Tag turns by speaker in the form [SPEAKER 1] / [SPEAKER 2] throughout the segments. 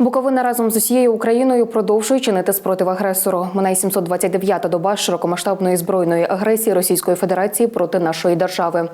[SPEAKER 1] Буковина разом з усією Україною продовжує чинити спротив агресору. Минає 729-та доба широкомасштабної збройної агресії Російської Федерації проти нашої держави.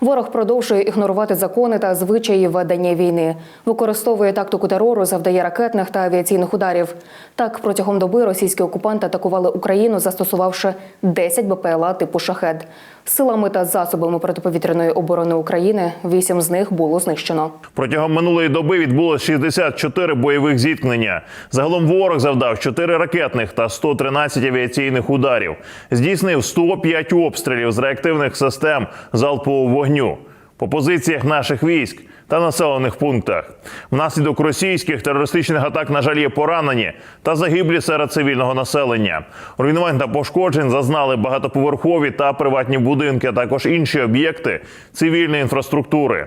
[SPEAKER 1] Ворог продовжує ігнорувати закони та звичаї ведення війни, використовує тактику терору, завдає ракетних та авіаційних ударів. Так, протягом доби російські окупанти атакували Україну, застосувавши 10 БПЛА типу шахед. Силами та засобами протиповітряної оборони України вісім з них було знищено.
[SPEAKER 2] Протягом минулої доби відбулося 64 бойових зіткнення. Загалом ворог завдав 4 ракетних та 113 авіаційних ударів. Здійснив 105 обстрілів з реактивних систем залпового вогню по позиціях наших військ та населених пунктах. Внаслідок російських терористичних атак, на жаль, є поранені та загиблі серед цивільного населення. Руйнувань та пошкоджень зазнали багатоповерхові та приватні будинки, а також інші об'єкти цивільної інфраструктури.